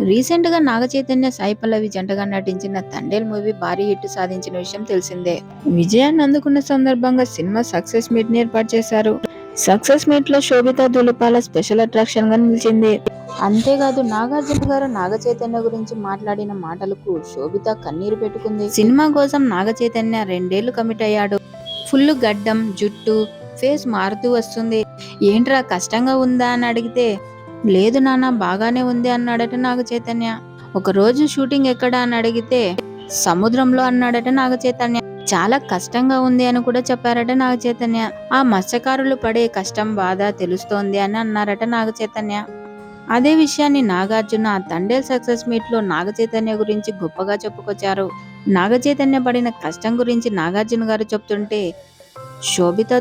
రీసెంట్గా నాగ చైతన్య సాయి పల్లవి జంటగా నటించిన తండేల్ మూవీ భారీ హిట్ సాధించిన విషయం తెలిసిందే. విజయాన్ని అందుకున్న సందర్భంగా సినిమా సక్సెస్ మీట్ని ఏర్పాటు చేశారు. సక్సెస్ మీట్లో శోభిత దులిపాల స్పెషల్ అట్రాక్షన్గా నిలిచింది. అంతేకాదు నాగార్జున గారు నాగ చైతన్య గురించి మాట్లాడిన మాటలకు శోభిత కన్నీరు పెట్టుకుంది. సినిమా కోసం నాగ చైతన్య రెండేళ్ళు కమిట్ అయ్యాడు. ఫుల్ గడ్డం జుట్టు ఫేస్ మారుతూ వస్తుంది. ఏంట్రా కష్టంగా ఉందా అని అడిగితే లేదు నాన్న బాగానే ఉంది అన్నాడట నాగ చైతన్య ఒక రోజు షూటింగ్ ఎక్కడ అని అడిగితే సముద్రంలో అన్నాడట నాగ చైతన్య చాలా కష్టంగా ఉంది అని కూడా చెప్పారట నాగ చైతన్య ఆ మత్స్యకారులు పడే కష్టం బాధ తెలుస్తోంది అని అన్నారట నాగ చైతన్య అదే విషయాన్ని నాగార్జున తండేల్ సక్సెస్ మీట్లో నాగ చైతన్య గురించి గొప్పగా చెప్పుకొచ్చారు. నాగ చైతన్య పడిన కష్టం గురించి నాగార్జున గారు చెప్తుంటే శోభిత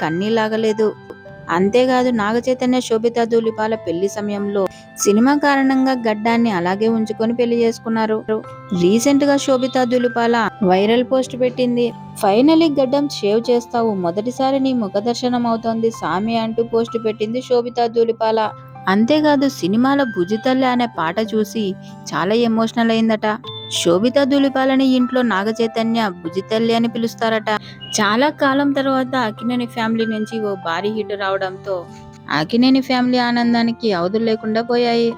కన్నీ లాగలేదు అంతేకాదు నాగచైతన్య శోభితా శోభిత పెళ్ళి సమయంలో సినిమా కారణంగా గడ్డాన్ని అలాగే ఉంచుకొని పెళ్ళి చేసుకున్నారు. రీసెంట్గా శోభిత ధూలిపాల వైరల్ పోస్ట్ పెట్టింది. ఫైనలీ గడ్డం షేవ్ చేస్తావు. మొదటిసారి నీ ముఖ దర్శనం అవుతోంది సామి అంటూ పోస్ట్ పెట్టింది శోభిత ధూలిపాల అంతేకాదు సినిమాలో భుజితల్లి అనే పాట చూసి చాలా ఎమోషనల్ అయిందట. శోభిత దులిపాలని ఇంట్లో నాగ చైతన్య భుజితల్లి అని పిలుస్తారట. చాలా కాలం తర్వాత అకినేని ఫ్యామిలీ నుంచి ఓ భారీ హిట్ రావడంతో అకినేని ఫ్యామిలీ ఆనందానికి అవధులు లేకుండా పోయాయి.